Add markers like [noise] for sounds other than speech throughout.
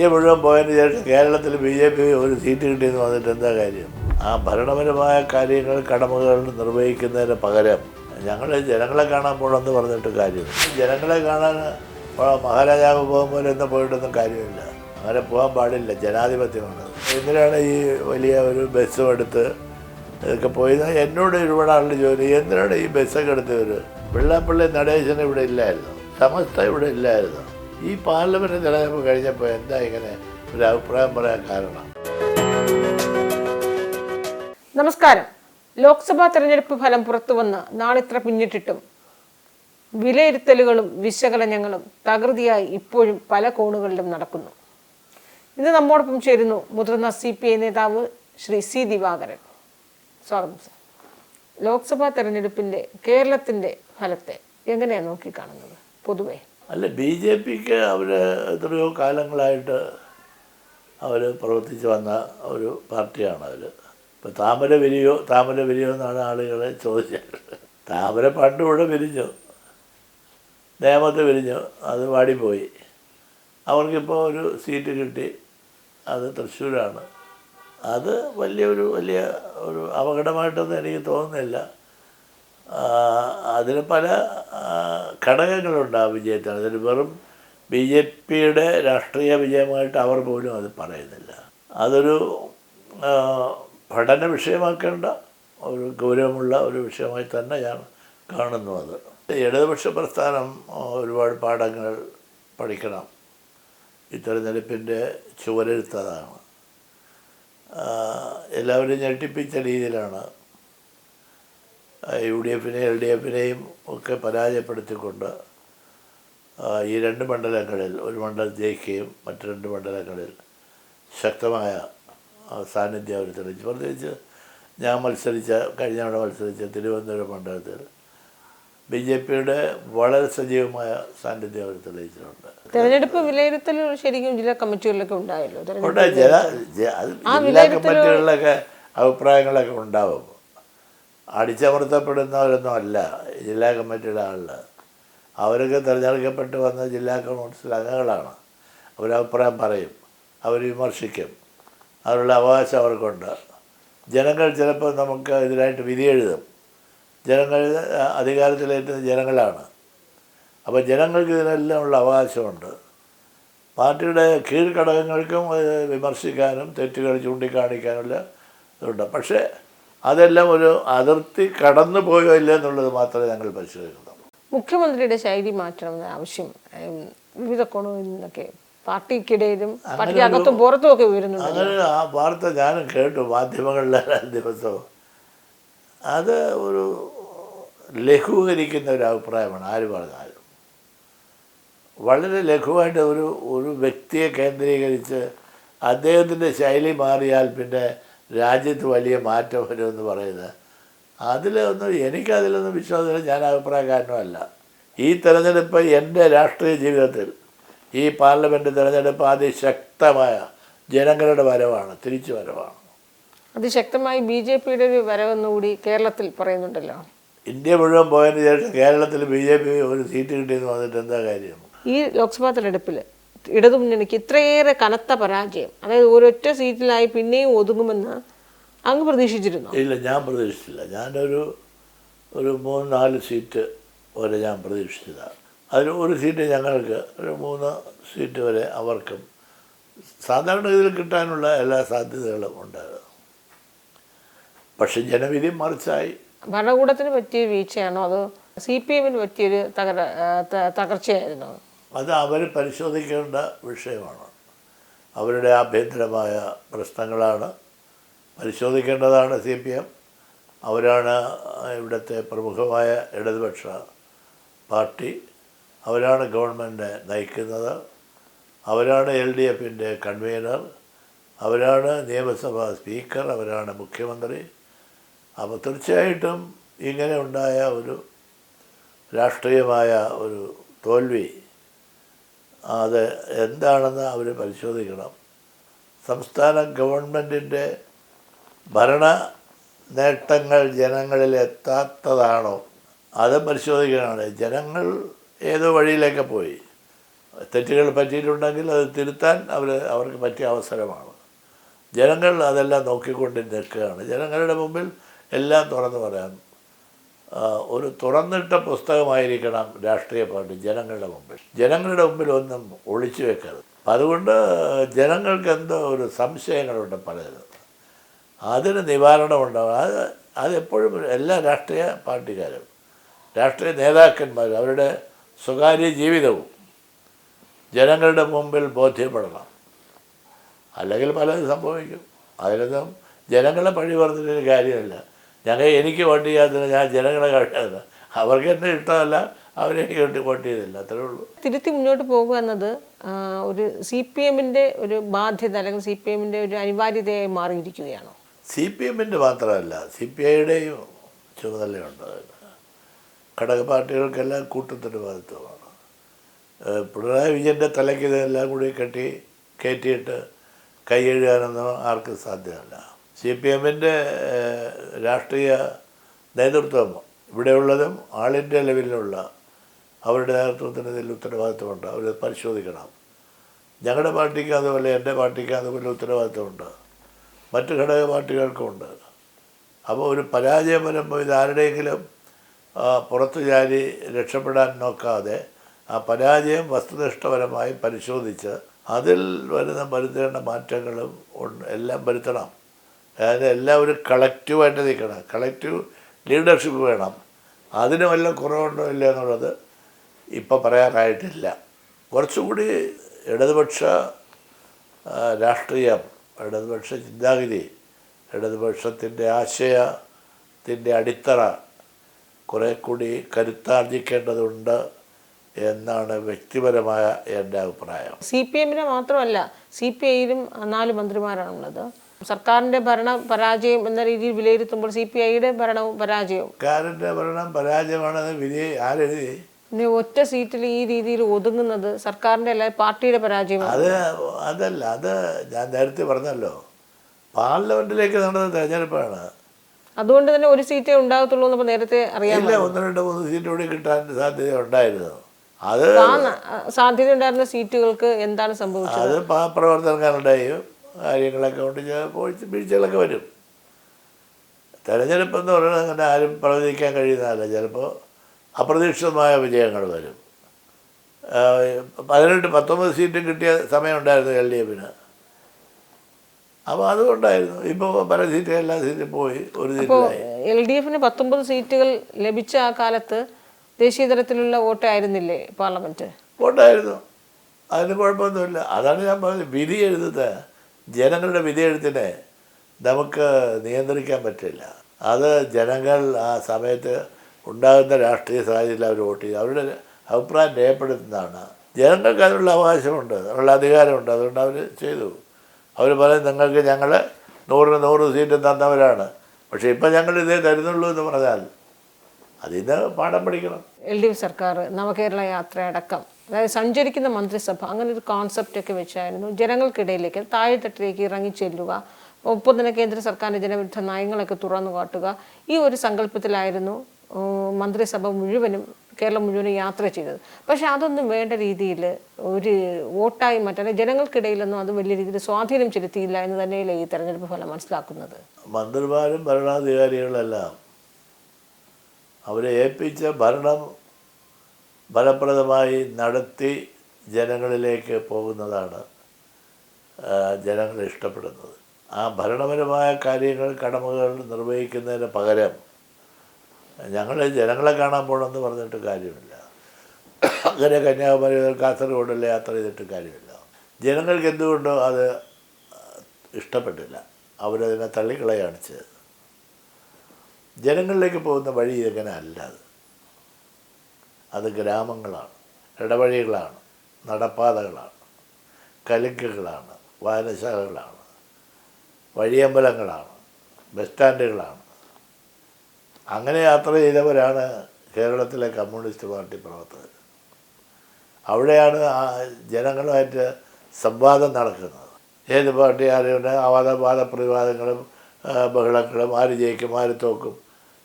India മുഴുവൻ പോയതിന് ശേഷം കേരളത്തിൽ ബി ജെ പി ഒരു സീറ്റ് കിട്ടിയെന്ന് വന്നിട്ട് എന്താ കാര്യം? ആ ഭരണപരമായ കാര്യങ്ങൾ കടമകൾ നിർവഹിക്കുന്നതിന് പകരം ഞങ്ങൾ ജനങ്ങളെ കാണാൻ പോകണമെന്ന് പറഞ്ഞിട്ട് കാര്യം ജനങ്ങളെ കാണാൻ മഹാരാജാവ് പോകുമ്പോൾ എന്ന് പോയിട്ടൊന്നും കാര്യമില്ല. അങ്ങനെ പോകാൻ പാടില്ല. ജനാധിപത്യമാണ്. എന്തിനാണ് ഈ വലിയ ഒരു ബസ്സും എടുത്ത് ഇതൊക്കെ പോയത്? എന്നോട് ഒരുപാട് ആളുടെ ജോലി. എന്തിനാണ് ഈ ബസ്സൊക്കെ എടുത്തവർ വെള്ളാപ്പള്ളി നടേശൻ ഇവിടെ ഇല്ലായിരുന്നു. സമസ്ത ഇവിടെ ഇല്ലായിരുന്നു. ഈ പാർലമെന്റ് തെരഞ്ഞെടുപ്പ് കഴിഞ്ഞപ്പോൾ എന്താ ഇങ്ങനെ ഒരു അഭിപ്രായം പറയാൻ കാരണം? നമസ്കാരം. ലോക്സഭാ തെരഞ്ഞെടുപ്പ് ഫലം പുറത്തുവന്ന് നാളിത്ര പിന്നിട്ടിട്ടും വിലയിരുത്തലുകളും വിശകലനങ്ങളും തകൃതിയായി ഇപ്പോഴും പല കോണുകളിലും നടക്കുന്നു. ഇന്ന് നമ്മോടൊപ്പം ചേരുന്നു മുതിർന്ന സി പി ഐ നേതാവ് ശ്രീ സി ദിവാകരൻ. സ്വാഗതം സർ. ലോക്സഭാ തെരഞ്ഞെടുപ്പിന്റെ കേരളത്തിന്റെ ഫലത്തെ എങ്ങനെയാണ് നോക്കിക്കാണുന്നത്? പൊതുവെ. അല്ല ബി ജെ പിക്ക് അവർ എത്രയോ കാലങ്ങളായിട്ട് അവർ പ്രവർത്തിച്ച് വന്ന ഒരു പാർട്ടിയാണ് അവർ ഇപ്പോൾ താമര വിരിയോ താമര വിരിയോ എന്നാണ് ആളുകളെ ചോദിച്ചത്. താമര പണ്ട് ഇവിടെ വിരിഞ്ഞു. നേമത്ത് വിരിഞ്ഞു. അത് വാടിപ്പോയി. അവർക്കിപ്പോൾ ഒരു സീറ്റ് കിട്ടി. അത് തൃശ്ശൂരാണ്. അത് വലിയൊരു വലിയ ഒരു അപകടമായിട്ടൊന്നും എനിക്ക് തോന്നുന്നില്ല. അതിന് പല ഘടകങ്ങളുണ്ട് ആ വിജയത്തിന്. അതിന് വെറും ബി ജെ പിയുടെ രാഷ്ട്രീയ വിജയമായിട്ട് അവർ പോലും അത് പറയുന്നില്ല. അതൊരു പഠന വിഷയമാക്കേണ്ട ഒരു ഗൗരവമുള്ള ഒരു വിഷയമായി തന്നെ ഞാൻ കാണുന്നു അത്. ഇടതുപക്ഷ പ്രസ്ഥാനം ഒരുപാട് പാഠങ്ങൾ പഠിക്കണം. ഈ തെരഞ്ഞെടുപ്പിന്റെ ചുവരെഴുത്തതാണ്. എല്ലാവരും ഞെട്ടിപ്പിച്ച രീതിയിലാണ് യു ഡി എഫിനെയും എൽ ഡി എഫിനെയും ഒക്കെ പരാജയപ്പെടുത്തിക്കൊണ്ട് ഈ രണ്ട് മണ്ഡലങ്ങളിൽ ഒരു മണ്ഡലം ജയിക്കുകയും മറ്റു രണ്ട് മണ്ഡലങ്ങളിൽ ശക്തമായ സാന്നിധ്യം അവർ തെളിയിച്ചു. പ്രത്യേകിച്ച് ഞാൻ മത്സരിച്ച കഴിഞ്ഞ തവണ മത്സരിച്ച തിരുവനന്തപുരം മണ്ഡലത്തിൽ ബി ജെ പിയുടെ വളരെ സജീവമായ സാന്നിധ്യം അവർ തെളിയിച്ചിട്ടുണ്ട്. തെരഞ്ഞെടുപ്പ് വിലയിരുത്തൽ ശരിക്കും ജില്ലാ കമ്മിറ്റികളിലൊക്കെ ഉണ്ടായല്ലോ? ഉണ്ട് ജന ജില്ലാ കമ്മിറ്റികളിലൊക്കെ അഭിപ്രായങ്ങളൊക്കെ ഉണ്ടാവും. അടിച്ചമർത്തപ്പെടുന്നവരൊന്നും അല്ല ജില്ലാ കമ്മിറ്റിയുടെ ആളിൽ അവരൊക്കെ തിരഞ്ഞെടുക്കപ്പെട്ട് വന്ന ജില്ലാ കൗൺസിൽ അംഗങ്ങളാണ്. അവരഭിപ്രായം പറയും അവർ വിമർശിക്കും. അവരുടെ അവകാശം അവർക്കുണ്ട്. ജനങ്ങൾ ചിലപ്പോൾ നമുക്ക് ഇതിനായിട്ട് വിധി എഴുതും. ജനങ്ങൾ അധികാരത്തിലേറ്റുന്ന ജനങ്ങളാണ്. അപ്പോൾ ജനങ്ങൾക്ക് ഇതിനെല്ലാം ഉള്ള അവകാശമുണ്ട്. പാർട്ടിയുടെ കീഴ്ഘടകങ്ങൾക്കും വിമർശിക്കാനും തെറ്റുകൾ ചൂണ്ടിക്കാണിക്കാനുള്ള ഇതുണ്ട്. പക്ഷേ അതെല്ലാം ഒരു അതിർത്തി കടന്നു പോയോ ഇല്ല എന്നുള്ളത് മാത്രമേ ഞങ്ങൾ പരിശോധിക്കുന്നുള്ളൂ. മുഖ്യമന്ത്രിയുടെ ശൈലി മാറ്റണമെന്ന ആവശ്യം വിവിധ കോണുകളിൽ നിന്നൊക്കെ പാർട്ടിക്കിടയിലും പാർട്ടിക്ക് അകത്തും പുറത്തും ഒക്കെ ഉയരുന്നുണ്ട്. അങ്ങനെ ആ വാർത്ത ഞാനും കേട്ടു മാധ്യമങ്ങളിലെ [laughs] ദിവസവും. അത് ഒരു ലഘൂകരിക്കുന്ന ഒരു അഭിപ്രായമാണ് ആര് പറഞ്ഞാലും. വളരെ ലഘുവായിട്ട് ഒരു ഒരു വ്യക്തിയെ കേന്ദ്രീകരിച്ച് അദ്ദേഹത്തിന്റെ ശൈലി മാറിയാൽ പിന്നെ രാജ്യത്ത് വലിയ മാറ്റം വരുമെന്ന് പറയുന്നത്. അതിലൊന്നും എനിക്കതിലൊന്നും വിശ്വാസമില്ല ഞാൻ അഭിപ്രായക്കാരനുമല്ല. ഈ തെരഞ്ഞെടുപ്പ് എന്റെ രാഷ്ട്രീയ ജീവിതത്തിൽ ഈ പാർലമെന്റ് തെരഞ്ഞെടുപ്പ് അതിശക്തമായ ജനങ്ങളുടെ വരവാണ് തിരിച്ചു വരവാണ്. അതിശക്തമായി ബി ജെ പിയുടെ ഒരു വരവെന്നുകൂടി കേരളത്തിൽ പറയുന്നുണ്ടല്ലോ. ഇന്ത്യ മുഴുവൻ പോയതിന് ശേഷം കേരളത്തിൽ ബി ജെ പി ഒരു സീറ്റ് കിട്ടിയെന്ന് വന്നിട്ട് എന്താ കാര്യം? ഈ ലോക്സഭാ തെരഞ്ഞെടുപ്പിൽ ഇടതുമുന്നണിക്ക് ഇത്രയേറെ കനത്ത പരാജയം. അതായത് ഒരൊറ്റ സീറ്റിലായി പിന്നെയും ഒതുങ്ങുമെന്ന് അങ്ങ് പ്രതീക്ഷിച്ചിരുന്നു? ഇല്ല ഞാൻ പ്രതീക്ഷിച്ചില്ല. ഞാനൊരു ഒരു മൂന്ന് നാല് സീറ്റ് വരെ ഞാൻ പ്രതീക്ഷിച്ചതാണ് അതിൽ ഒരു സീറ്റ് ഞങ്ങൾക്ക് ഒരു മൂന്ന് സീറ്റ് വരെ അവർക്കും സാധാരണ ഇതിൽ കിട്ടാനുള്ള എല്ലാ സാധ്യതകളും ഉണ്ടായിരുന്നു. പക്ഷെ ജനവിധി മറിച്ചായി. ഭരണകൂടത്തിന് പറ്റിയ വീഴ്ചയാണോ? അതോ സി പി എമ്മിന് പറ്റിയൊരു തകർച്ചയായിരുന്നോ? അത് അവർ പരിശോധിക്കേണ്ട വിഷയമാണ്. അവരുടെ ആഭ്യന്തരമായ പ്രശ്നങ്ങളാണ്. പരിശോധിക്കേണ്ടതാണ് സി പി എം. അവരാണ് ഇവിടുത്തെ പ്രമുഖമായ ഇടതുപക്ഷ പാർട്ടി. അവരാണ് ഗവൺമെന്റ് നയിക്കുന്നത്. അവരാണ് എൽ ഡി എഫിന്റെ കൺവീനർ. അവരാണ് നിയമസഭാ സ്പീക്കർ. അവരാണ് മുഖ്യമന്ത്രി. അപ്പോൾ തീർച്ചയായിട്ടും ഇങ്ങനെ ഉണ്ടായ ഒരു രാഷ്ട്രീയമായ ഒരു തോൽവി അത് എന്താണെന്ന് അവർ പരിശോധിക്കണം. സംസ്ഥാന ഗവൺമെന്റിന്റെ ഭരണ നേട്ടങ്ങൾ ജനങ്ങളിൽ എത്താത്തതാണോ? അത് പരിശോധിക്കാനാണ് ജനങ്ങൾ ഏതോ വഴിയിലേക്ക് പോയി. തെറ്റുകൾ പറ്റിയിട്ടുണ്ടെങ്കിൽ അത് തിരുത്താൻ അവർ അവർക്ക് പറ്റിയ അവസരമാണ്. ജനങ്ങൾ അതെല്ലാം നോക്കിക്കൊണ്ട് നിൽക്കുകയാണ്. ജനങ്ങളുടെ മുമ്പിൽ എല്ലാം തുറന്നു പറയാം. ഒരു തുറന്നിട്ട പുസ്തകമായിരിക്കണം രാഷ്ട്രീയ പാർട്ടി ജനങ്ങളുടെ മുമ്പിൽ. ജനങ്ങളുടെ മുമ്പിൽ ഒന്നും ഒളിച്ചു വെക്കരുത്. അതുകൊണ്ട് ജനങ്ങൾക്ക് എന്തോ ഒരു സംശയങ്ങളുണ്ട് പലതിനും അതിന് നിവാരണമുണ്ടാവും അത് അതെപ്പോഴും എല്ലാ രാഷ്ട്രീയ പാർട്ടിക്കാരും രാഷ്ട്രീയ നേതാക്കന്മാരും അവരുടെ സ്വകാര്യ ജീവിതവും ജനങ്ങളുടെ മുമ്പിൽ ബോധ്യപ്പെടണം. അല്ലെങ്കിൽ പലതും സംഭവിക്കും. അതിലൊന്നും ജനങ്ങളെ പഴി പറഞ്ഞിട്ടൊരു കാര്യമില്ല. ഞങ്ങൾ എനിക്ക് വോട്ട് ചെയ്യാത്തതിന് ഞാൻ ജനങ്ങളെ കഴിയാതെ അവർക്ക് എന്നെ ഇഷ്ടമല്ല അവരെനിക്ക് വേണ്ടി വോട്ട് ചെയ്തില്ല അത്രേ ഉള്ളൂ. തിരുത്തി മുന്നോട്ട് പോകുക എന്നത് ഒരു സി പി എമ്മിന്റെ ഒരു ബാധ്യത അല്ലെങ്കിൽ സി പി എമ്മിന്റെ ഒരു അനിവാര്യതയായി മാറിയിരിക്കുകയാണോ? സി പി എമ്മിന്റെ മാത്രമല്ല സി പി ഐയുടെയും ചുമതലയുണ്ട്. ഘടക പാർട്ടികൾക്കെല്ലാം കൂട്ടത്തിന്റെ ബാധിത്വമാണ് പിണറായി വിജയന്റെ തലയ്ക്ക് ഇതെല്ലാം കൂടി കെട്ടി കയറ്റിയിട്ട് കൈ എഴുതാനൊന്നും ആർക്കും സാധ്യമല്ല. സി പി എമ്മിന്റെ രാഷ്ട്രീയ നേതൃത്വം ഇവിടെയുള്ളതും ആൾ ഇന്ത്യ ലെവലിലുള്ള അവരുടെ നേതൃത്വത്തിന് ഇതിൽ ഉത്തരവാദിത്വമുണ്ട്. അവർ പരിശോധിക്കണം. ഞങ്ങളുടെ പാർട്ടിക്ക് അതുപോലെ എന്റെ പാർട്ടിക്ക് അതുപോലെ ഉത്തരവാദിത്വമുണ്ട്. മറ്റ് ഘടക പാർട്ടികൾക്കുമുണ്ട് അപ്പോൾ ഒരു പരാജയം വരുമ്പോൾ ഇത് ആരുടെയെങ്കിലും പുറത്തു ചാരി രക്ഷപ്പെടാൻ നോക്കാതെ ആ പരാജയം വസ്തുനിഷ്ഠപരമായി പരിശോധിച്ച് അതിൽ വരുന്ന വരുത്തേണ്ട മാറ്റങ്ങളും എല്ലാം വരുത്തണം. അതായത് എല്ലാവരും കളക്റ്റീവായിട്ട് നിൽക്കണം. കളക്റ്റീവ് ലീഡർഷിപ്പ് വേണം. അതിന് വല്ല കുറവുണ്ടോ ഇല്ല എന്നുള്ളത് ഇപ്പോൾ പറയാനായിട്ടില്ല കുറച്ചുകൂടി ഇടതുപക്ഷ രാഷ്ട്രീയം ഇടതുപക്ഷ ചിന്താഗതി ഇടതുപക്ഷത്തിന്റെ ആശയത്തിന്റെ അടിത്തറ കുറേ കൂടി കരുത്താർജിക്കേണ്ടതുണ്ട് എന്നാണ് വ്യക്തിപരമായ എന്റെ അഭിപ്രായം. സി പി എമ്മിനെ മാത്രമല്ല സി പി ഐയിലും നാല് മന്ത്രിമാരാണുള്ളത്. സർക്കാരിന്റെ ഭരണ പരാജയം എന്ന രീതിയിൽ വിലയിരുത്തുമ്പോൾ സി പി ഐയുടെ ഭരണവും പരാജയവും. സർക്കാരിന്റെ ഭരണം പരാജയമാണെന്ന് വിലയിരുത്തി ആരെഴുതി? ഒറ്റ സീറ്റിൽ ഈ രീതിയിൽ ഒതുങ്ങുന്നത് സർക്കാരിന്റെ അല്ല പാർട്ടിയുടെ പരാജയമാണ്. അത് അതല്ല അത് ഞാൻ നേരത്തെ പറഞ്ഞല്ലോ. പാർലമെന്റിലേക്ക് നടന്ന തെരഞ്ഞെടുപ്പാണ്. അതുകൊണ്ട് തന്നെ ഒരു സീറ്റേ ഉണ്ടാകത്തുള്ളൂ എന്ന് നേരത്തെ അറിയാം ഇല്ല ഒന്ന് രണ്ട് മൂന്ന് സീറ്റ് കൂടി കിട്ടാൻ സാധ്യത ഉണ്ടായിരുന്നു. അത് സാധ്യത ഉണ്ടായിരുന്ന സീറ്റുകൾക്ക് എന്താണ് സംഭവിച്ചത്? അത് പ്രവർത്തനക്കാരുടെയും കാര്യങ്ങളൊക്കെ കൊണ്ട് പോയിട്ട് വീഴ്ചകളൊക്കെ വരും. തെരഞ്ഞെടുപ്പ് എന്ന് പറയുന്നത് അങ്ങനെ ആരും പ്രവചിക്കാൻ കഴിയുന്നതല്ല. ചിലപ്പോൾ അപ്രതീക്ഷിതമായ വിജയങ്ങൾ വരും. പതിനെട്ട് പത്തൊമ്പത് സീറ്റും കിട്ടിയ സമയമുണ്ടായിരുന്നു എൽ ഡി എഫിന്. അപ്പോൾ അതുകൊണ്ടായിരുന്നു. ഇപ്പോൾ പല സീറ്റും എല്ലാ സീറ്റും പോയി ഒരു സീറ്റിലായി. എൽ ഡി എഫിന് പത്തൊമ്പത് സീറ്റുകൾ ലഭിച്ച ആ കാലത്ത് ദേശീയ തലത്തിലുള്ള വോട്ടായിരുന്നില്ലേ പാർലമെന്റ് വോട്ടായിരുന്നു. അതിന് കുഴപ്പമൊന്നുമില്ല. അതാണ് ഞാൻ പറഞ്ഞത്. വിധി എഴുതുന്നത്. ജനങ്ങളുടെ വിധി എഴുത്തിനെ നമുക്ക് നിയന്ത്രിക്കാൻ പറ്റില്ല. അത് ജനങ്ങൾ ആ സമയത്ത് ഉണ്ടാകുന്ന രാഷ്ട്രീയ സാഹചര്യത്തിൽ അവർ വോട്ട് ചെയ്തു അവരുടെ അഭിപ്രായം രേഖപ്പെടുത്തുന്നതാണ്. ജനങ്ങൾക്ക് അതിനുള്ള അവകാശമുണ്ട്. അതിനുള്ള അധികാരമുണ്ട്. അതുകൊണ്ട് അവർ ചെയ്തു. അവർ പറയും നിങ്ങൾക്ക് ഞങ്ങൾ നൂറിന് നൂറ് സീറ്റ് തന്നവരാണ്. പക്ഷേ ഇപ്പം ഞങ്ങൾ ഇതേ തരുന്നുള്ളൂ എന്ന് പറഞ്ഞാൽ അതിന് പാഠം പഠിക്കണം. എൽ ഡി എഫ് സർക്കാർ നവകേരള യാത്ര അടക്കം അതായത് സഞ്ചരിക്കുന്ന മന്ത്രിസഭ അങ്ങനെ ഒരു കോൺസെപ്റ്റ് ഒക്കെ വെച്ചായിരുന്നു. ജനങ്ങൾക്കിടയിലേക്ക് താഴെത്തട്ടിലേക്ക് ഇറങ്ങി ചെല്ലുക ഒപ്പം തന്നെ കേന്ദ്ര സർക്കാരിന്റെ ജനവിരുദ്ധ നയങ്ങളൊക്കെ തുറന്നു കാട്ടുക ഈ ഒരു സങ്കല്പത്തിലായിരുന്നു മന്ത്രിസഭ മുഴുവനും കേരളം മുഴുവനും യാത്ര ചെയ്തത്. പക്ഷെ അതൊന്നും വേണ്ട രീതിയിൽ ഒരു വോട്ടായി മറ്റേ ജനങ്ങൾക്കിടയിലൊന്നും അത് വലിയ രീതിയിൽ സ്വാധീനം ചെലുത്തിയില്ല എന്ന് തന്നെയല്ലേ ഈ തെരഞ്ഞെടുപ്പ് ഫലം മനസ്സിലാക്കുന്നത്? മന്ത്രിമാരും ഭരണാധികാരികളെല്ലാം അവരെ ഏൽപ്പിച്ച ഭരണം ഫലപ്രദമായി നടത്തി ജനങ്ങളിലേക്ക് പോകുന്നതാണ് ജനങ്ങൾ ഇഷ്ടപ്പെടുന്നത്. ആ ഭരണപരമായ കാര്യങ്ങൾ കടമകൾ നിർവഹിക്കുന്നതിന് പകരം ഞങ്ങൾ ജനങ്ങളെ കാണാൻ പോകണമെന്ന് പറഞ്ഞിട്ട് കാര്യമില്ല. അങ്ങനെ കന്യാകുമാരി മുതൽ കാസർഗോഡല്ല യാത്ര ചെയ്തിട്ട് കാര്യമില്ല. ജനങ്ങൾക്ക് എന്തുകൊണ്ടോ അത് ഇഷ്ടപ്പെട്ടില്ല. അവരതിനെ തള്ളിക്കളയാണ് ചെയ്തത്. ജനങ്ങളിലേക്ക് പോകുന്ന വഴി ഇങ്ങനെ അല്ല അത്? അത് ഗ്രാമങ്ങളാണ്. ഇടവഴികളാണ്. നടപ്പാതകളാണ്. കലുങ്കുകളാണ്. വായനശാലകളാണ്. വഴിയമ്പലങ്ങളാണ്. ബസ് സ്റ്റാൻഡുകളാണ്. അങ്ങനെ യാത്ര ചെയ്തവരാണ് കേരളത്തിലെ കമ്മ്യൂണിസ്റ്റ് പാർട്ടി പ്രവർത്തകർ. അവിടെയാണ് ജനങ്ങളുമായിട്ട് സംവാദം നടക്കുന്നത്. ഏത് പാർട്ടി ആരുടെ വാദ വാദപ്രതിവാദങ്ങളും ആ, ബഹളങ്ങളും ആര് ജയിക്കും ആര് തോക്കും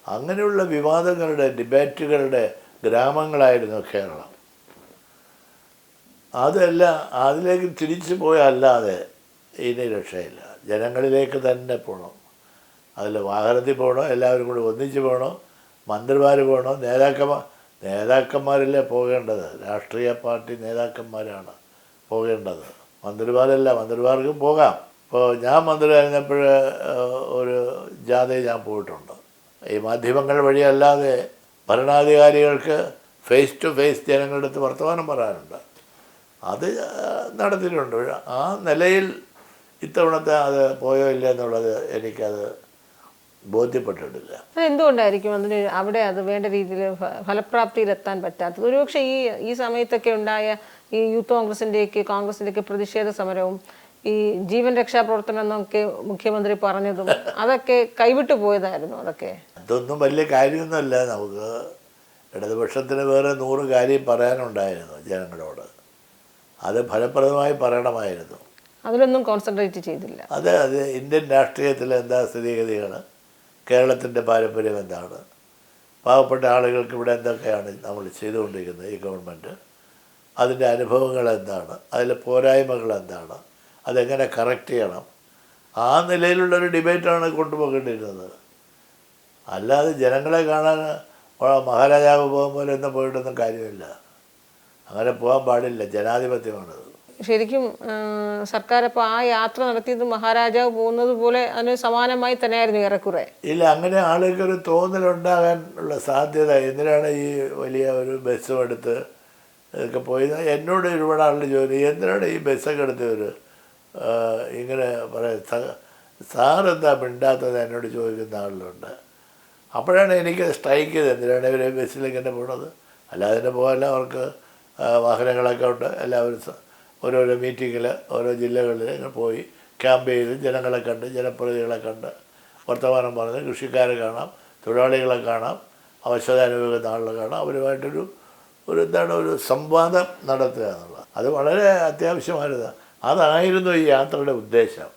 അങ്ങനെയുള്ള വിവാദങ്ങളുടെ ഡിബേറ്റുകളുടെ ഗ്രാമങ്ങളായിരുന്നു കേരളം. അതല്ല അതിലേക്ക് തിരിച്ചു പോയല്ലാതെ ഇനി രക്ഷയില്ല. ജനങ്ങളിലേക്ക് തന്നെ പോകണം അതിൽ വാഹനത്തിൽ പോകണോ എല്ലാവരും കൂടി ഒന്നിച്ച് പോകണോ മന്ത്രിമാർ പോകണോ നേതാക്കന്മാർ നേതാക്കന്മാരല്ലേ പോകേണ്ടത്? രാഷ്ട്രീയ പാർട്ടി നേതാക്കന്മാരാണ് പോകേണ്ടത്. മന്ത്രിമാരല്ല മന്ത്രിമാർക്കും പോകാം. ഇപ്പോൾ ഞാൻ മന്ത്രിയായിരുന്നപ്പോൾ ഒരു ജാഥയിൽ ഞാൻ പോയിട്ടുണ്ട്. ഈ മാധ്യമങ്ങൾ വഴിയല്ലാതെ ഭരണാധികാരികൾക്ക് ഫേസ് ടു ഫേസ് ജനങ്ങളുടെ അടുത്ത് വർത്തമാനം പറയാനുണ്ട്. അത് നടത്തിയിട്ടുണ്ട്. ആ നിലയിൽ ഇത്തവണത്തെ അത് പോയോ ഇല്ല എന്നുള്ളത് എനിക്കത് ബോധ്യപ്പെട്ടിട്ടില്ല. എന്തുകൊണ്ടായിരിക്കും? അതിന് അവിടെ അത് വേണ്ട രീതിയിൽ ഫലപ്രാപ്തിയിലെത്താൻ പറ്റാത്തത്. ഒരുപക്ഷെ ഈ ഈ സമയത്തൊക്കെ ഉണ്ടായ ഈ യൂത്ത് കോൺഗ്രസിന്റെയൊക്കെ കോൺഗ്രസിന്റെയൊക്കെ പ്രതിഷേധ സമരവും ഈ ജീവൻ രക്ഷാ പ്രവർത്തനം എന്നൊക്കെ മുഖ്യമന്ത്രി പറഞ്ഞതും അതൊക്കെ കൈവിട്ടു പോയതായിരുന്നു അതൊക്കെ. അതൊന്നും വലിയ കാര്യമൊന്നുമല്ല. നമുക്ക് ഇടതുപക്ഷത്തിന് വേറെ നൂറ് കാര്യം പറയാനുണ്ടായിരുന്നു ജനങ്ങളോട്. അത് ഫലപ്രദമായി പറയണമായിരുന്നു. അതിലൊന്നും കോൺസെൻട്രേറ്റ് ചെയ്തില്ല. അതെ അത്. ഇന്ത്യൻ രാഷ്ട്രീയത്തിൽ എന്താ സ്ഥിതിഗതികൾ? കേരളത്തിന്റെ പാരമ്പര്യം എന്താണ്? പാവപ്പെട്ട ആളുകൾക്ക് ഇവിടെ എന്തൊക്കെയാണ് നമ്മൾ ചെയ്തുകൊണ്ടിരിക്കുന്നത് ഈ ഗവൺമെന്റ്? അതിന്റെ അനുഭവങ്ങൾ എന്താണ്? അതിലെ പോരായ്മകൾ എന്താണ്? അതെങ്ങനെ കറക്റ്റ് ചെയ്യണം? ആ നിലയിലുള്ളൊരു ഡിബേറ്റാണ് കൊണ്ടുപോകേണ്ടിയിരുന്നത്. അല്ലാതെ ജനങ്ങളെ കാണാൻ മഹാരാജാവ് പോകാൻ പോലെ ഒന്നും പോയിട്ടൊന്നും കാര്യമില്ല. അങ്ങനെ പോകാൻ പാടില്ല. ജനാധിപത്യമാണത്. ശരിക്കും സർക്കാർ അപ്പോൾ ആ യാത്ര നടത്തിയത് മഹാരാജാവ് പോകുന്നത് പോലെ അതിന് സമാനമായി തന്നെയായിരുന്നു ഏറെക്കുറെ. ഇല്ല അങ്ങനെ ആളുകൾക്കൊരു തോന്നലുണ്ടാകാൻ ഉള്ള സാധ്യത എന്തിനാണ് ഈ വലിയ ഒരു ബസ്സും എടുത്ത് ഇതൊക്കെ പോയി? എന്നോട് ഒരുപാട് ആളുടെ ജോലി. എന്തിനാണ് ഈ ബസ്സൊക്കെ എടുത്തവർ ഇങ്ങനെ പറയാം സാറെന്താ മിണ്ടാത്തത് എന്നോട് ചോദിക്കുന്ന ആളുകളുണ്ട്. അപ്പോഴാണ് എനിക്ക് സ്ട്രൈക്ക് ചെയ്തത്. എന്തിനാണ് ഇവർ ബസ്സിലേക്ക് തന്നെ പോണത് അല്ലാതെ തന്നെ പോകാൻ അവർക്ക് വാഹനങ്ങളൊക്കെ ഉണ്ട്. എല്ലാവരും ഓരോരോ മീറ്റിങ്ങിൽ ഓരോ ജില്ലകളിൽ പോയി ക്യാമ്പ് ചെയ്ത് ജനങ്ങളെ കണ്ട് ജനപ്രതിനിധികളെ കണ്ട് വർത്തമാനം പറഞ്ഞ് കൃഷിക്കാരെ കാണാം തൊഴിലാളികളെ കാണാം അവശത ആളുകളെ കാണാം. അവരുമായിട്ടൊരു ഒരു എന്താണ് ഒരു സംവാദം നടത്തുക എന്നുള്ളത്. അത് വളരെ അത്യാവശ്യമായിരുന്നു. അതായിരുന്നു ഈ യാത്രയുടെ ഉദ്ദേശം.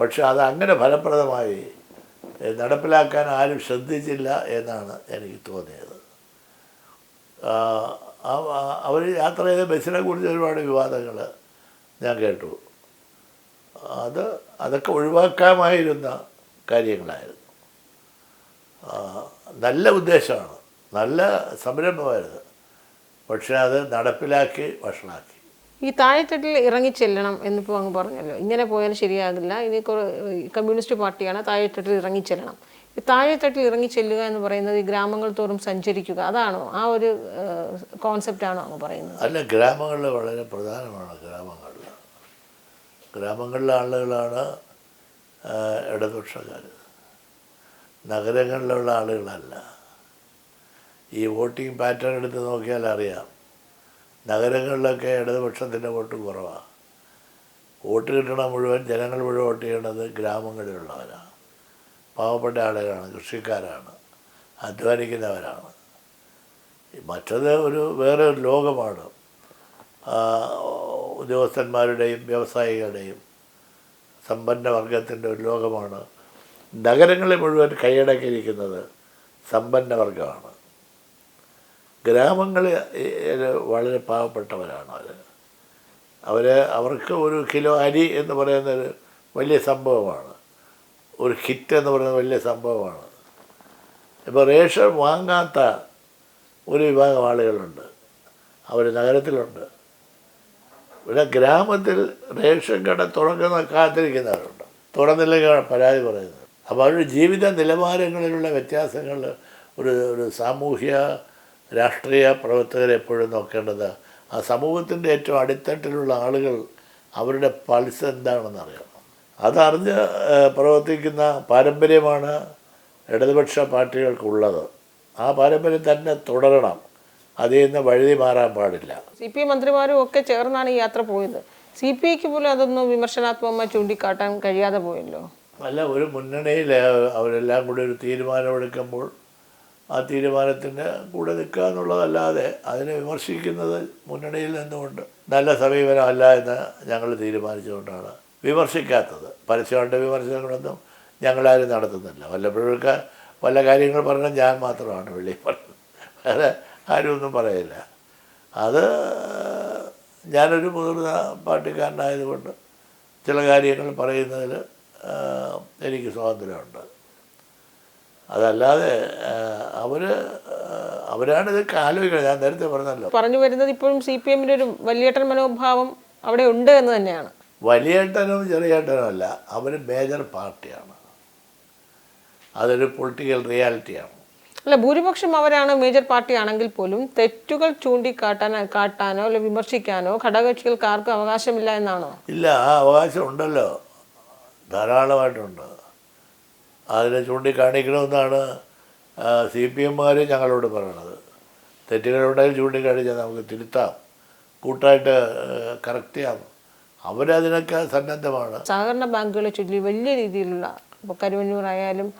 പക്ഷെ അത് അങ്ങനെ ഫലപ്രദമായി നടപ്പിലാക്കാൻ ആരും ശ്രദ്ധിച്ചില്ല എന്നാണ് എനിക്ക് തോന്നിയത്. അവർ യാത്ര ചെയ്ത ബസ്സിനെ കുറിച്ച് ഒരുപാട് വിവാദങ്ങൾ ഞാൻ കേട്ടു. അത് അതൊക്കെ ഒഴിവാക്കാമായിരുന്ന കാര്യങ്ങളായിരുന്നു. നല്ല ഉദ്ദേശമാണ്. നല്ല സംരംഭമായിരുന്നു. പക്ഷെ അത് നടപ്പിലാക്കി വഷളാക്കി. ഈ താഴെത്തട്ടിൽ ഇറങ്ങിച്ചെല്ലണം എന്നിപ്പോൾ അങ്ങ് പറഞ്ഞല്ലോ. ഇങ്ങനെ പോയാൽ ശരിയാകില്ല. ഇനി കമ്മ്യൂണിസ്റ്റ് പാർട്ടിയാണ് താഴെത്തട്ടിൽ ഇറങ്ങിച്ചെല്ലണം ഈ താഴെത്തട്ടിൽ ഇറങ്ങിച്ചെല്ലുക എന്ന് പറയുന്നത് ഈ ഗ്രാമങ്ങൾ തോറും സഞ്ചരിക്കുക അതാണോ? ആ ഒരു കോൺസെപ്റ്റാണോ അങ്ങ് പറയുന്നത്? അല്ല ഗ്രാമങ്ങളിൽ വളരെ പ്രധാനമാണ് ഗ്രാമങ്ങളിൽ ഗ്രാമങ്ങളിലെ ആളുകളാണ് ഇടതുപക്ഷക്കാർ നഗരങ്ങളിലുള്ള ആളുകളല്ല. ഈ വോട്ടിംഗ് പാറ്റേൺ എടുത്ത് നോക്കിയാൽ അറിയാം നഗരങ്ങളിലൊക്കെ ഇടതുപക്ഷത്തിന്റെ വോട്ട് കുറവാണ് വോട്ട് കിട്ടണ മുഴുവൻ ജനങ്ങൾ മുഴുവൻ വോട്ട് ചെയ്യണത് ഗ്രാമങ്ങളിലുള്ളവരാണ് പാവപ്പെട്ട ആളുകളാണ് കൃഷിക്കാരാണ് അധ്വാനിക്കുന്നവരാണ്. മറ്റത് ഒരു വേറെ ഒരു ലോകമാണ്. ഉദ്യോഗസ്ഥന്മാരുടെയും വ്യവസായികളുടെയും സമ്പന്ന വർഗത്തിന്റെ ഒരു ലോകമാണ്. നഗരങ്ങളെ മുഴുവൻ കൈയടക്കിയിരിക്കുന്നത് സമ്പന്ന വർഗമാണ് ഗ്രാമങ്ങളിൽ വളരെ പാവപ്പെട്ടവരാണ് അവർ അവർ അവർക്ക് ഒരു കിലോ അരി എന്ന് പറയുന്നൊരു വലിയ സംഭവമാണ്. ഒരു കിറ്റ് എന്ന് പറയുന്ന വലിയ സംഭവമാണ്. ഇപ്പോൾ റേഷൻ വാങ്ങാത്ത ഒരു വിഭാഗം ആളുകളുണ്ട്. അവർ നഗരത്തിലുണ്ട്. ഇവിടെ ഗ്രാമത്തിൽ റേഷൻ കട തുറക്കുന്ന കാത്തിരിക്കുന്നവരുണ്ട്. തുറന്നില്ലെങ്കിൽ പരാതി പറയുന്നത്. അപ്പോൾ അവരുടെ ജീവിത നിലവാരങ്ങളിലുള്ള വ്യത്യാസങ്ങൾ ഒരു ഒരു സാമൂഹ്യ രാഷ്ട്രീയ പ്രവർത്തകർ എപ്പോഴും നോക്കേണ്ടത് ആ സമൂഹത്തിന്റെ ഏറ്റവും അടിത്തട്ടിലുള്ള ആളുകൾ അവരുടെ പൾസ് എന്താണെന്ന് അറിയണം അതറിഞ്ഞ് പ്രവർത്തിക്കുന്ന പാരമ്പര്യമാണ് ഇടതുപക്ഷ പാർട്ടികൾക്കുള്ളത്. ആ പാരമ്പര്യം തന്നെ തുടരണം. അതിൽ നിന്ന് വഴുതി മാറാൻ പാടില്ല. സി പി മന്ത്രിമാരും ഒക്കെ ചേർന്നാണ് ഈ യാത്ര പോയത്. സി പി ഐക്ക് പോലും അതൊന്നും വിമർശനാത്മകമായി ചൂണ്ടിക്കാട്ടാൻ കഴിയാതെ പോയല്ലോ? അല്ല ഒരു മുന്നണിയിൽ അവരെല്ലാം കൂടി ഒരു തീരുമാനമെടുക്കുമ്പോൾ ആ തീരുമാനത്തിന് കൂടെ നിൽക്കുക എന്നുള്ളതല്ലാതെ അതിനെ വിമർശിക്കുന്നത് മുന്നണിയിൽ നിന്നുകൊണ്ട് നല്ല സമീപനമല്ല എന്ന് ഞങ്ങൾ തീരുമാനിച്ചുകൊണ്ടാണ് വിമർശിക്കാത്തത്. പരസ്യമായിട്ട് വിമർശനങ്ങളൊന്നും ഞങ്ങളാരും നടത്തുന്നില്ല. വല്ലപ്പോഴൊക്കെ പല കാര്യങ്ങൾ പറഞ്ഞാൽ ഞാൻ മാത്രമാണ് വെള്ളി പറഞ്ഞത് വേറെ ആരും ഒന്നും പറയില്ല. അത് ഞാനൊരു മുതിർന്ന പാർട്ടിക്കാരനായതുകൊണ്ട് ചില കാര്യങ്ങൾ പറയുന്നതിൽ എനിക്ക് സ്വാതന്ത്ര്യമുണ്ട്. അതല്ലാതെ അവർ അവരാണ് ഇതൊക്കെ ആലോചിക്കുന്നത് ഞാൻ നേരത്തെ പറഞ്ഞല്ലോ. പറഞ്ഞു വരുന്നത് ഇപ്പോഴും സി പി എമ്മിന്റെ ഒരു വലിയേട്ടൻ മനോഭാവം അവിടെ ഉണ്ട് എന്ന് തന്നെയാണ്. വലിയേട്ടനും ചെറിയേട്ടനും അല്ല അവർ മേജർ പാർട്ടിയാണ്. അതൊരു പൊളിറ്റിക്കൽ റിയാലിറ്റിയാണ്. അല്ല ഭൂരിപക്ഷം അവരാണ് മേജർ പാർട്ടി ആണെങ്കിൽ പോലും തെറ്റുകൾ ചൂണ്ടിക്കാട്ടാൻ കാട്ടാനോ അല്ലെ വിമർശിക്കാനോ ഘടകകക്ഷികൾക്ക് ആർക്കും അവകാശമില്ല എന്നാണോ? ഇല്ല ആ അവകാശം ഉണ്ടല്ലോ. ധാരാളമായിട്ടുണ്ട്. അതിനെ ചൂണ്ടിക്കാണിക്കണമെന്നാണ് സി പി എമ്മുകാർ ഞങ്ങളോട് പറയണത്. തെറ്റുകളുണ്ടെങ്കിൽ ചൂണ്ടിക്കാണിച്ചാൽ നമുക്ക് തിരുത്താം. കൂട്ടായിട്ട് കറക്റ്റ്. ചെയ്യാം അവരതിനൊക്കെ സന്നദ്ധമാണ്. സഹകരണ ബാങ്കുകളെ ചൊല്ലി വലിയ രീതിയിലുള്ള ഇപ്പോൾ കരുവന്നൂറായാലും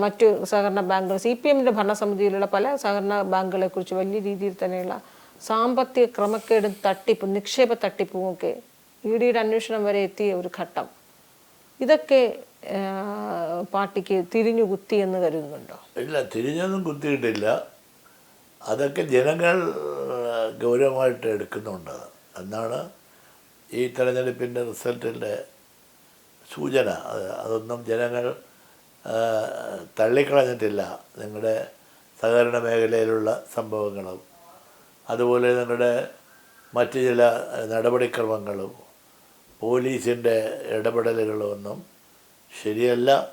മറ്റു സഹകരണ ബാങ്കുകൾ സി പി എമ്മിന്റെ ഭരണസമിതിയിലുള്ള പല സഹകരണ ബാങ്കുകളെ കുറിച്ച് വലിയ രീതിയിൽ തന്നെയുള്ള സാമ്പത്തിക ക്രമക്കേടും തട്ടിപ്പും നിക്ഷേപ തട്ടിപ്പും ഒക്കെ ഇ ഡിയുടെ അന്വേഷണം വരെ എത്തിയ ഒരു ഘട്ടം. ഇതൊക്കെ പാർട്ടിക്ക് തിരിഞ്ഞു കുത്തി എന്ന് കരുതുന്നുണ്ടോ? ഇല്ല തിരിഞ്ഞൊന്നും കുത്തിയിട്ടില്ല. അതൊക്കെ ജനങ്ങൾ ഗൗരവമായിട്ട് എടുക്കുന്നുണ്ട്. എന്നാണ് ഈ തെരഞ്ഞെടുപ്പിന്റെ റിസൾട്ടിന്റെ സൂചന. അതൊന്നും ജനങ്ങൾ തള്ളിക്കളഞ്ഞിട്ടില്ല. നിങ്ങളുടെ സഹകരണ മേഖലയിലുള്ള സംഭവങ്ങളും അതുപോലെ നിങ്ങളുടെ മറ്റ് ചില നടപടിക്രമങ്ങളും പോലീസിന്റെ ഇടപെടലുകളും ഒന്നും ശരിയല്ല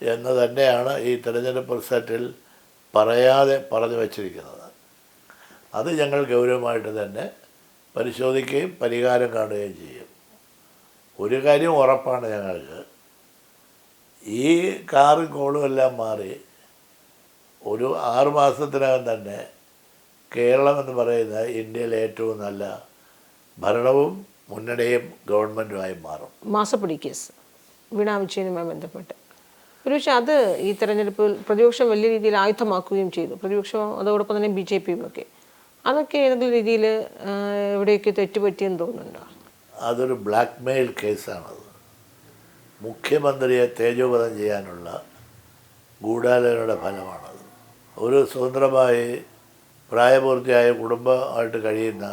എന്ന് തന്നെയാണ് ഈ തെരഞ്ഞെടുപ്പ് റിസൾട്ടിൽ പറയാതെ പറഞ്ഞു വച്ചിരിക്കുന്നത്. അത് ഞങ്ങൾ ഗൗരവമായിട്ട് തന്നെ പരിശോധിക്കുകയും പരിഹാരം കാണുകയും ചെയ്യും. ഒരു കാര്യം ഉറപ്പാണ് ഞങ്ങൾക്ക്. ഈ കാറും കോളും എല്ലാം മാറി ഒരു ആറ് മാസത്തിനകം തന്നെ കേരളം എന്ന് പറയുന്ന ഇന്ത്യയിലെ ഏറ്റവും നല്ല ഭരണവും മുന്നണിയും ഗവൺമെന്റുമായി മാറും. മാസപ്പിടി കേസ്. വീണാ വിജയനുമായി ബന്ധപ്പെട്ട്. ഒരുപക്ഷെ അത് ഈ തെരഞ്ഞെടുപ്പിൽ പ്രതിപക്ഷം വലിയ രീതിയിൽ ആയുധമാക്കുകയും ചെയ്തു. പ്രതിപക്ഷം അതോടൊപ്പം തന്നെ ബി ജെ പിയും ഒക്കെ അതൊക്കെ ഏതെങ്കിലും രീതിയിൽ എവിടെയൊക്കെ തെറ്റുപറ്റിയെന്ന് തോന്നുന്നുണ്ടോ? അതൊരു ബ്ലാക്ക് മെയിൽ കേസാണത്. മുഖ്യമന്ത്രിയെ തേജോവധം ചെയ്യാനുള്ള ഗൂഢാലോചനയുടെ ഫലമാണത്. ഒരു സ്വതന്ത്രമായി പ്രായപൂർത്തിയായ കുടുംബമായിട്ട് കഴിയുന്ന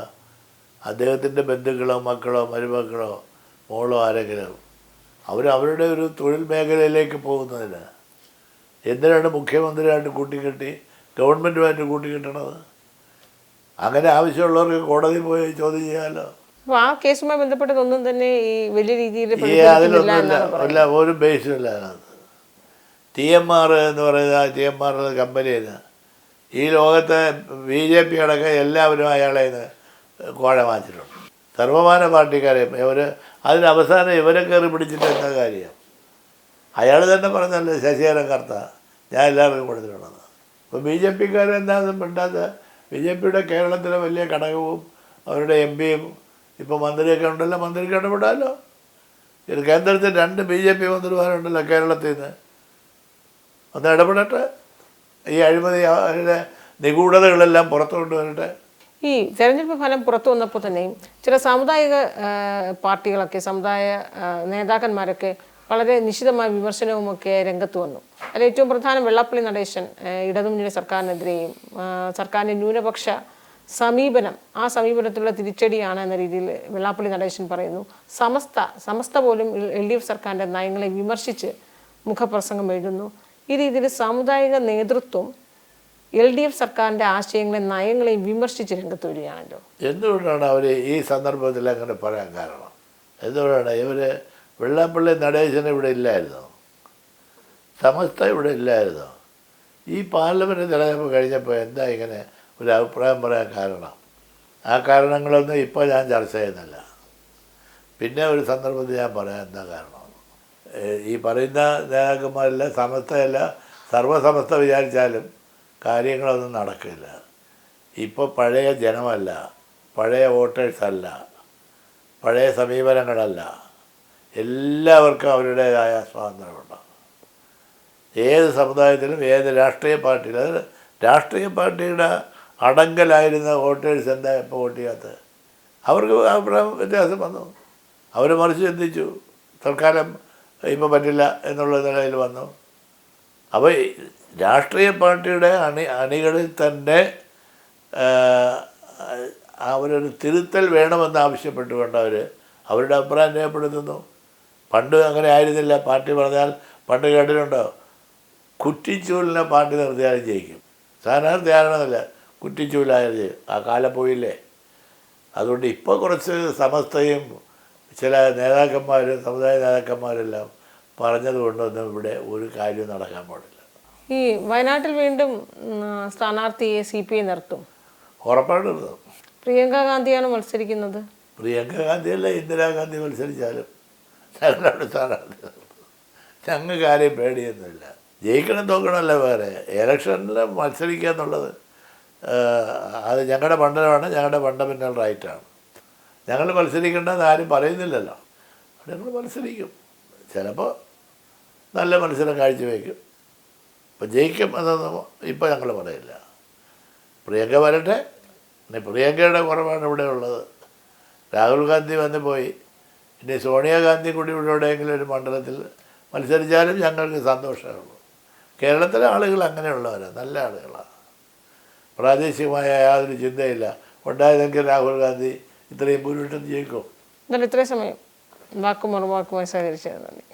അദ്ദേഹത്തിന്റെ ബന്ധുക്കളോ മക്കളോ മരുമക്കളോ മോളോ ആരെങ്കിലും അവർ അവരുടെ ഒരു തൊഴിൽ മേഖലയിലേക്ക് പോകുന്നതിന്. എന്തിനാണ് മുഖ്യമന്ത്രിയായിട്ട് കൂട്ടിക്കെട്ടി ഗവൺമെന്റുമായിട്ട് കൂട്ടിക്കെട്ടണത്? അങ്ങനെ ആവശ്യമുള്ളവർക്ക് കോടതി പോയി ചോദ്യം ചെയ്യാമല്ലോ ആ കേസുമായി ബന്ധപ്പെട്ടതൊന്നും തന്നെ ഈ വലിയ രീതിയിൽ അതിലൊന്നുമില്ല. അല്ല ഒരു ബേസും ഇല്ല അതിനകത്ത്. ടി എം ആർ എന്ന് പറയുന്ന ടി എം ആർ കമ്പനിയിൽ ഈ ലോകത്തെ ബി ജെ പി അടക്കം എല്ലാവരും അയാളെ കോഴ വാങ്ങിച്ചിട്ടുണ്ട്. സർവമാന പാർട്ടിക്കാരെയും ഇവർ അതിന് അവസാനം ഇവരെ കയറി പിടിച്ചിട്ട് എന്താ കാര്യം? അയാൾ തന്നെ പറഞ്ഞല്ലോ ശശികലൻ കർത്ത ഞാൻ എല്ലാവരും കൊടുത്തിട്ടുള്ളത് അപ്പോൾ ബി ജെ പിക്കാരെന്താണെന്ന് പെട്ടാത്ത ബി ജെ പിയുടെ കേരളത്തിലെ വലിയ ഘടകവും അവരുടെ എം പിയും ഇപ്പോൾ മന്ത്രിയൊക്കെ ഉണ്ടല്ലോ മന്ത്രിക്ക് ഇടപെടാമല്ലോ കേന്ദ്രത്തിൽ രണ്ട് ബി ജെ പി മന്ത്രിമാരുണ്ടല്ലോ കേരളത്തിൽ നിന്ന് ഒന്ന് ഇടപെടട്ടെ. ഈ അഴിമതി അവരുടെ നിഗൂഢതകളെല്ലാം പുറത്തു കൊണ്ടുവരട്ടെ ഈ തെരഞ്ഞെടുപ്പ് ഫലം പുറത്തു വന്നപ്പോൾ തന്നെയും ചില സാമുദായിക പാർട്ടികളൊക്കെ സമുദായ നേതാക്കന്മാരൊക്കെ വളരെ നിശിതമായ വിമർശനവുമൊക്കെ രംഗത്ത് വന്നു. അതിൽ ഏറ്റവും പ്രധാനം വെള്ളാപ്പള്ളി നടേശൻ ഇടതുമുന്നണി സർക്കാരിനെതിരെയും സർക്കാരിന്റെ ന്യൂനപക്ഷ സമീപനം ആ സമീപനത്തിലുള്ള തിരിച്ചടിയാണ് എന്ന രീതിയിൽ വെള്ളാപ്പള്ളി നടേശൻ പറയുന്നു. സമസ്ത സമസ്ത പോലും എൽ ഡി എഫ് സർക്കാരിന്റെ നയങ്ങളെ വിമർശിച്ച് മുഖപ്രസംഗം എഴുതുന്നു. ഈ രീതിയിൽ സാമുദായിക നേതൃത്വം എൽ ഡി എഫ് സർക്കാരിന്റെ ആശയങ്ങളെ നയങ്ങളെയും വിമർശിച്ച് രംഗത്ത് വരികയാണല്ലോ എന്തുകൊണ്ടാണ് അവർ ഈ സന്ദർഭത്തിൽ അങ്ങനെ പറയാൻ കാരണം? എന്തുകൊണ്ടാണ് ഇവർ വെള്ളാപ്പള്ളി നടേശൻ ഇവിടെ ഇല്ലായിരുന്നു? സമസ്ത ഇവിടെ ഇല്ലായിരുന്നു? ഈ പാർലമെന്റ് തിരഞ്ഞെടുപ്പ് കഴിഞ്ഞപ്പോൾ എന്താ ഇങ്ങനെ ഒരു അഭിപ്രായം പറയാൻ കാരണം? ആ കാരണങ്ങളൊന്നും ഇപ്പോൾ ഞാൻ ചർച്ച ചെയ്യുന്നില്ല. പിന്നെ ഒരു സന്ദർഭത്തിൽ ഞാൻ പറയാം എന്താ കാരണം? ഈ പറയുന്ന നേതാക്കന്മാരെല്ലാം സമസ്തയല്ല സർവസമസ്ത വിചാരിച്ചാലും കാര്യങ്ങളൊന്നും നടക്കില്ല. ഇപ്പോൾ പഴയ ജനമല്ല പഴയ വോട്ടേഴ്സ് അല്ല പഴയ സമീപനങ്ങളല്ല. എല്ലാവർക്കും അവരുടേതായ സ്വാതന്ത്ര്യമുണ്ട്. ഏത് സമുദായത്തിലും ഏത് രാഷ്ട്രീയ പാർട്ടിയിലും അത് രാഷ്ട്രീയ പാർട്ടിയുടെ അടങ്കലായിരുന്ന വോട്ടേഴ്സ് എന്താ ഇപ്പോൾ വോട്ട് ചെയ്യാത്തത്? അവർക്ക് അഭിപ്രായം വ്യത്യാസം വന്നു. അവർ മറിച്ച് ചിന്തിച്ചു തൽക്കാലം ഇപ്പോൾ പറ്റില്ല എന്നുള്ള നിലയിൽ വന്നു. അപ്പോൾ രാഷ്ട്രീയ പാർട്ടിയുടെ അണി അണികളിൽ തന്നെ അവരൊരു തിരുത്തൽ വേണമെന്ന് ആവശ്യപ്പെട്ടുകൊണ്ട് അവർ അവരുടെ അഭിപ്രായം രേഖപ്പെടുത്തുന്നു. പണ്ട് അങ്ങനെ ആയിരുന്നില്ല. പാർട്ടി പറഞ്ഞാൽ പണ്ട് കേട്ടിട്ടുണ്ടോ? കുറ്റിച്ചൂലിനെ പാർട്ടി നിർത്തിയാലും ജയിക്കും. സ്ഥാനാർത്ഥി ആരണമെന്നില്ല കുറ്റിച്ചൂലായാലും ജയിക്കും. ആ കാലം പോയില്ലേ? അതുകൊണ്ട് ഇപ്പോൾ കുറച്ച് സമസ്തയും ചില നേതാക്കന്മാരും സമുദായ നേതാക്കന്മാരെല്ലാം പറഞ്ഞതുകൊണ്ടൊന്നും ഇവിടെ ഒരു കാര്യവും നടക്കാൻ പാടില്ല. ഈ വയനാട്ടിൽ വീണ്ടും സ്ഥാനാർത്ഥിയെ സി പി ഐ നിർത്തും. ഉറപ്പായിട്ടും പ്രിയങ്ക ഗാന്ധിയാണ് മത്സരിക്കുന്നത്? പ്രിയങ്ക ഗാന്ധിയല്ല ഇന്ദിരാഗാന്ധി മത്സരിച്ചാലും ഞങ്ങളുടെ സ്ഥാനാർത്ഥി ഞങ്ങൾക്ക് ആരെയും പേടിയൊന്നുമില്ല. ജയിക്കണം തോക്കണമല്ല വേറെ. ഇലക്ഷനിൽ മത്സരിക്കുക എന്നുള്ളത് അത് ഞങ്ങളുടെ മണ്ഡലമാണ് ഞങ്ങളുടെ ഫണ്ടമെന്റൽ റൈറ്റാണ്. ഞങ്ങൾ മത്സരിക്കേണ്ടതെന്ന് ആരും പറയുന്നില്ലല്ലോ. ഞങ്ങൾ മത്സരിക്കും. ചിലപ്പോൾ നല്ല മത്സരം കാഴ്ചവെക്കും. ഇപ്പം ജയിക്കും എന്നൊന്നും ഇപ്പം ഞങ്ങൾ പറയില്ല. പ്രിയങ്ക വരട്ടെ. ഇനി പ്രിയങ്കയുടെ കുറവാണ് ഇവിടെ ഉള്ളത്. രാഹുൽ ഗാന്ധി വന്നു പോയി. ഇനി സോണിയാഗാന്ധി കൂടി ഇവിടെ എവിടെയെങ്കിലും ഒരു മണ്ഡലത്തിൽ മത്സരിച്ചാലും ഞങ്ങൾക്ക് സന്തോഷമേ ഉള്ളൂ. കേരളത്തിലെ ആളുകൾ അങ്ങനെയുള്ളവരാണ് നല്ല ആളുകളാണ് പ്രാദേശികമായ യാതൊരു ചിന്തയില്ല. ഉണ്ടായതെങ്കിൽ രാഹുൽ ഗാന്ധി ഇത്രയും ഭൂരിപക്ഷം ജയിക്കും. ഇത്രയും സമയം വാക്കും മറുവാക്കുമായി സഹകരിച്ചത് നന്ദി.